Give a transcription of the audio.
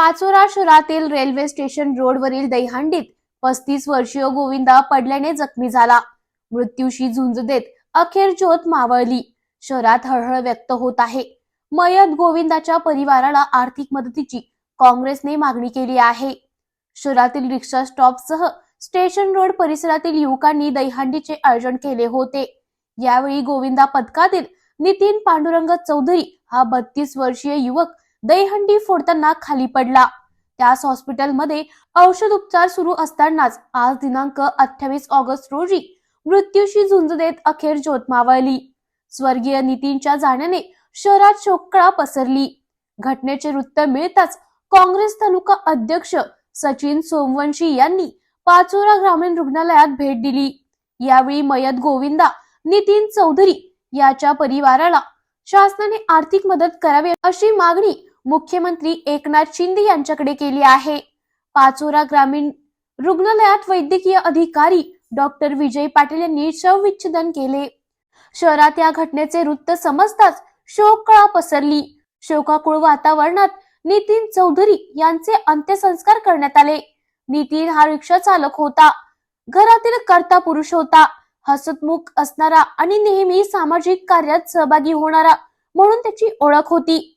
पाचोरा शहरातील railway station रोडवरील दहीहंडीत पस्तीस वर्षीय गोविंदा पडल्याने जखमी झाला. मृत्यूशी झुंज देत अखेर ज्योत मावळली. शहरात हळहळ व्यक्त होत आहे. मयत गोविंदाच्या परिवाराला आर्थिक मदतीची काँग्रेसने मागणी केली आहे. शहरातील रिक्षा स्टॉपसह स्टेशन रोड परिसरातील युवकांनी दहीहंडीचे आयोजन केले होते. यावेळी गोविंदा पथकातील नितीन पांडुरंग चौधरी हा बत्तीस वर्षीय युवक दहीहंडी फोडताना खाली पडला. त्याच हॉस्पिटलमध्ये औषध उपचार सुरू असतानाच आज दिनांक अठ्ठावीस ऑगस्ट रोजी मृत्यूशी झुंज देत अखेर ज्योत मावळली. स्वर्गीय नितीनच्या जाण्याने शहरात शोककळा पसरली. घटनेचे वृत्त मिळताच काँग्रेस तालुका अध्यक्ष सचिन सोमवंशी यांनी पाचोरा ग्रामीण रुग्णालयात भेट दिली. यावेळी मयत गोविंदा नितीन चौधरी याच्या परिवाराला शासनाने आर्थिक मदत करावी अशी मागणी मुख्यमंत्री एकनाथ शिंदे यांच्याकडे केली आहे. पाचोरा ग्रामीण रुग्णालयात वैद्यकीय अधिकारी डॉक्टर विजय पाटील यांनी शवविच्छेदन केले. शहरात या घटनेचे वृत्त समजताच शोककळा पसरली. शोकाकुळ वातावरणात नितीन चौधरी यांचे अंत्यसंस्कार करण्यात आले. नितीन हा रिक्षा चालक होता. घरातील कर्ता पुरुष होता. हसतमुख असणारा आणि नेहमी सामाजिक कार्यात सहभागी होणारा म्हणून त्याची ओळख होती.